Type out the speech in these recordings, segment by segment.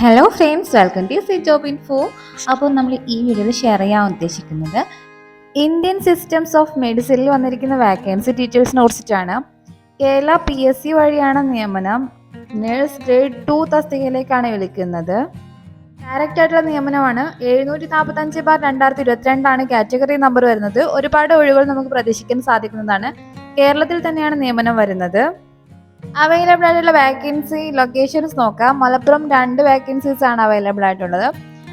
Hello friends welcome to C job info അപ്പോൾ നമ്മൾ ഈ വീഡിയോയിൽ ഷെയർ ചെയ്യാൻ ഉദ്ദേശിക്കുന്നത് ഇന്ത്യൻ സിസ്റ്റംസ് ഓഫ് മെഡിസിനിൽ വന്നിരിക്കുന്ന വാക്കൻസി ഡീറ്റെയിൽസിനെ കുറിച്ചിട്ടാണ്. കേരള പി എസ് സി വഴിയാണ് നിയമനം. നേഴ്സ് ഗ്രേഡ് ടു തസ്തികയിലേക്കാണ് വിളിക്കുന്നത്. ഡയറക്റ്റ് ആയിട്ടുള്ള നിയമനമാണ്. എഴുന്നൂറ്റി നാൽപ്പത്തഞ്ച് ബാർ രണ്ടായിരത്തി ഇരുപത്തിരണ്ടാണ് കാറ്റഗറി നമ്പർ വരുന്നത്. ഒരുപാട് ഒഴിവുകൾ നമുക്ക് പ്രതീക്ഷിക്കാൻ സാധിക്കുന്നതാണ്. കേരളത്തിൽ തന്നെയാണ് നിയമനം വരുന്നത്. അവൈലബിൾ ആയിട്ടുള്ള വാക്കൻസി ലൊക്കേഷൻസ് നോക്കാം. മലപ്പുറം രണ്ട് വാക്കൻസീസ് ആണ് അവൈലബിൾ ആയിട്ടുള്ളത്.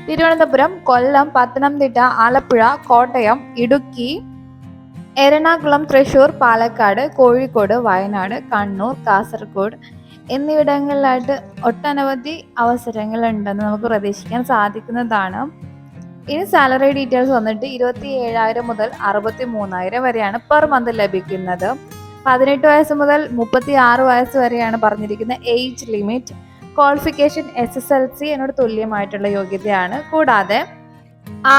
തിരുവനന്തപുരം കൊല്ലം പത്തനംതിട്ട ആലപ്പുഴ കോട്ടയം ഇടുക്കി എറണാകുളം തൃശൂർ പാലക്കാട് കോഴിക്കോട് വയനാട് കണ്ണൂർ കാസർഗോഡ് എന്നിവിടങ്ങളിലായിട്ട് ഒട്ടനവധി അവസരങ്ങൾ ഉണ്ടെന്ന് നമുക്ക് പ്രതീക്ഷിക്കാൻ സാധിക്കുന്നതാണ്. ഇനി സാലറി ഡീറ്റെയിൽസ് വന്നിട്ട് ഇരുപത്തി ഏഴായിരം മുതൽ അറുപത്തി മൂന്നായിരം വരെയാണ് പെർ മന്ത് ലഭിക്കുന്നത്. പതിനെട്ട് വയസ്സ് മുതൽ മുപ്പത്തി ആറ് വയസ്സ് വരെയാണ് പറഞ്ഞിരിക്കുന്ന age limit. Qualification S S L C എന്നോട് തുല്യമായിട്ടുള്ള യോഗ്യതയാണ്. കൂടാതെ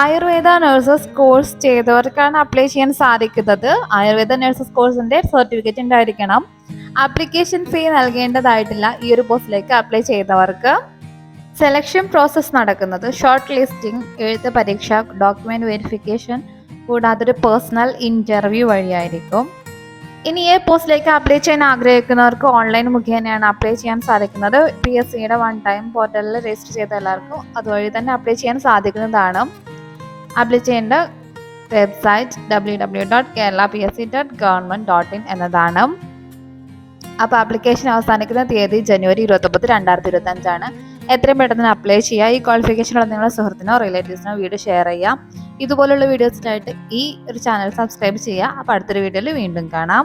ആയുർവേദ നഴ്സസ് കോഴ്സ് ചെയ്തവർക്കാണ് അപ്ലൈ ചെയ്യാൻ സാധിക്കുന്നത്. ആയുർവേദ നഴ്സസ് കോഴ്സിന്റെ സർട്ടിഫിക്കറ്റ് ഉണ്ടായിരിക്കണം. അപ്ലിക്കേഷൻ ഫീ നൽകേണ്ടതായിട്ടില്ല ഈ ഒരു പോസ്റ്റിലേക്ക് അപ്ലൈ ചെയ്തവർക്ക്. സെലക്ഷൻ പ്രോസസ്സ് നടക്കുന്നത് ഷോർട്ട് ലിസ്റ്റിംഗ് എഴുത്ത് പരീക്ഷ ഡോക്യുമെന്റ് വെരിഫിക്കേഷൻ കൂടാതെ ഒരു പേഴ്സണൽ ഇന്റർവ്യൂ വഴിയായിരിക്കും. ഇനി ഈ പോസ്റ്റിലേക്ക് അപ്ലൈ ചെയ്യാൻ ആഗ്രഹിക്കുന്നവർക്ക് ഓൺലൈൻ മുഖേനയാണ് അപ്ലൈ ചെയ്യാൻ സാധിക്കുന്നത്. പി എസ് സിയുടെ വൺ ടൈം പോർട്ടലിൽ രജിസ്റ്റർ ചെയ്ത എല്ലാവർക്കും അതുവഴി തന്നെ അപ്ലൈ ചെയ്യാൻ സാധിക്കുന്നതാണ്. അപ്ലൈ ചെയ്യേണ്ട website W W dot Kerala P S C dot government dot in എന്നതാണ്. അപ്പോൾ അപ്ലിക്കേഷൻ അവസാനിക്കുന്ന തീയതി ജനുവരി ഇരുപത്തൊമ്പത് രണ്ടായിരത്തി ഇരുപത്തി അഞ്ചാണ് എത്രയും പെട്ടെന്ന് അപ്ലൈ ചെയ്യുക. ഈ ക്വാളിഫിക്കേഷനുള്ള നിങ്ങളുടെ സുഹൃത്തിനോ റിലേറ്റീവ്സിനോ വീഡിയോ ഷെയർ ചെയ്യാം ഇതുപോലുള്ള വീഡിയോസിനായിട്ട് ഈ ഒരു ചാനൽ സബ്സ്ക്രൈബ് ചെയ്യുക. അപ്പോൾ അടുത്തൊരു വീഡിയോയിൽ വീണ്ടും കാണാം.